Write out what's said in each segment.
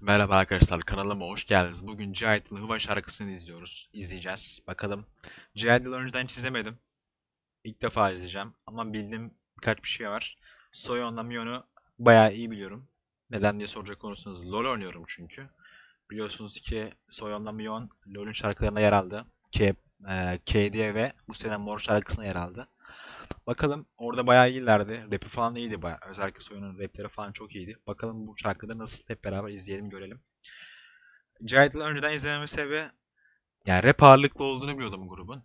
Merhaba arkadaşlar kanalıma hoş geldiniz. Bugün Cahit'in Hıva şarkısını izliyoruz. İzleyeceğiz. Bakalım. Cahit'i önceden hiç izlemedim. İlk defa izleyeceğim. Ama bildiğim birkaç bir şey var. Soyon'la Mion'u bayağı iyi biliyorum. Neden diye soracak olursanız LoL oynuyorum çünkü. Biliyorsunuz ki Soyon'la Mion LoL'ün şarkılarına yer aldı. K, e, KD ve bu sene Mor şarkısına yer aldı. Bakalım orada bayağı iyilerdi. Rap'i falan iyiydi bayağı. Özellikle Soyun'un rapleri falan çok iyiydi. Bakalım bu şarkıda nasıl hep beraber izleyelim görelim. Cahit'le önceden izlememin sebebi yani rap ağırlıklı olduğunu biliyordum grubun.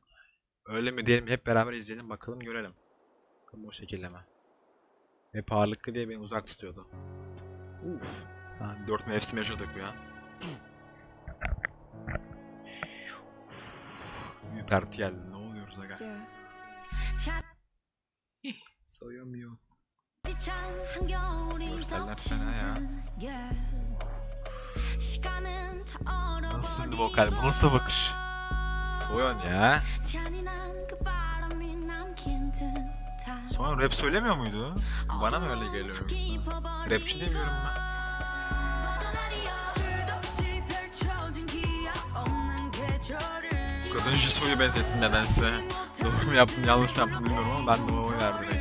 Öyle mi diyelim hep beraber izleyelim bakalım görelim. Bakalım o şekilde mi? Rap ağırlıklı diye beni uzak tutuyordu. Uf. Ha, 4 mevsim yaşadık ya. Bir parti geldi. Soyamıyor. Görseller fena ya. Nasıl vokal? Nasıl bakış? Soyan ya. Soyan rap söylemiyor muydu? Bana mı öyle geliyor? Rapçi demiyorum ben. Kadın Jisoo'yu benzettim nedense. Doğru mu yaptım yanlış mı yaptım bilmiyorum ama ben de oy verdim.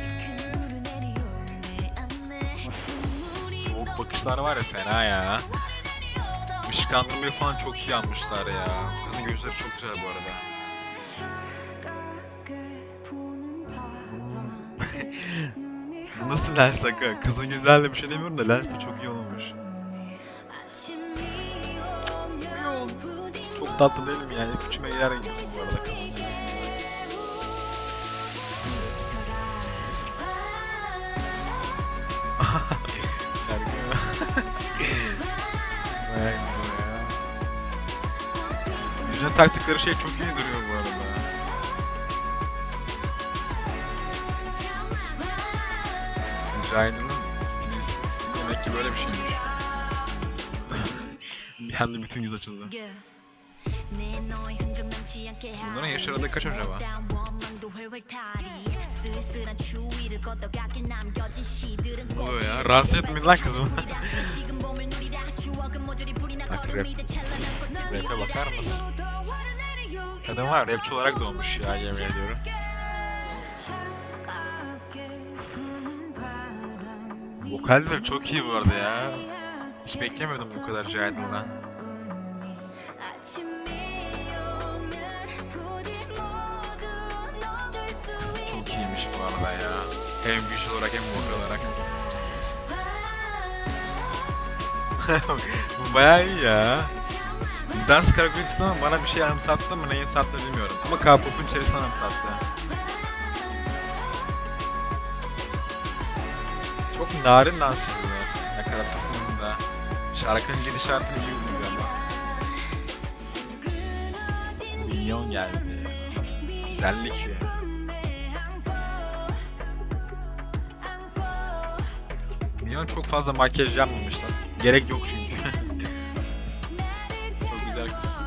Soğuk bakışlar var ya fena ya. Işıklandırmayı falan çok iyi almışlar ya. Kızın gözleri çok güzel bu arada. Nasıl lens? Kızın güzel de bir şey demiyorum da lens de çok iyi olmuş. Çok tatlı değil mi yani? Küçüme girer gidiyorum bu arada kızın Yüzüne taktıkları şey çok iyi duruyor bu arada. Mücahid'in stili, stili demek ki böyle bir şeymiş. bir anda bütün yüz açıldı. Bunların yaş aralığı kaç acaba? Oluyor ya? Rahatsız etmeyin lan kızımı. Bak rap. Rap'e bakar mısın? Kadın var rapçi olarak doğmuş ya yemin ediyorum. Vokalleri çok iyi bu arada ya. Hiç beklemiyordum bu kadar Cahit'den. Çok iyiymiş bu arada ya. Hem visual olarak hem vokal olarak. bu bayağı iyi ya. Dans koreografisi ama bana bir şey anımsattı mı neyi anımsattı bilmiyorum. Ama K-pop'un içerisinde anımsattı. Çok narin dans ediyorlar. Nakarat kısmında. Şarkının gidişatını iyi uyuyor ama. Minyon geldi. Güzellik ya. Minyon çok fazla makyaj yapmamışlar. Gerek yok çünkü. çok güzel kız.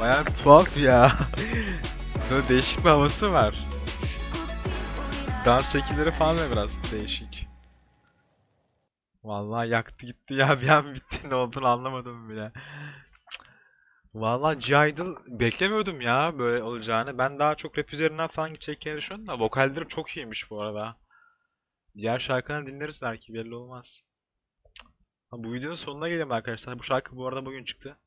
Bayağı tuhaf ya. Böyle değişik bir havası var. Dans şekilleri falan da biraz değişik. Vallahi yaktı gitti ya bir an bitti ne olduğunu anlamadım bile. Vallahi G-Idol beklemiyordum ya böyle olacağını. Ben daha çok rap üzerinden falan gideceklerini düşünüyordum da vokalleri çok iyiymiş bu arada. Diğer şarkılarını dinleriz belki belli olmaz. Ha, bu videonun sonuna gelelim arkadaşlar. Bu şarkı bu arada bugün çıktı.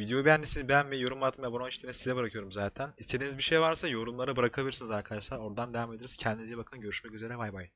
Videoyu beğendiyseniz beğenmeyi, yorum atmayı, abone olmayı size bırakıyorum zaten. İstediğiniz bir şey varsa yorumlara bırakabilirsiniz arkadaşlar. Oradan devam ederiz. Kendinize iyi bakın. Görüşmek üzere. Bay bay.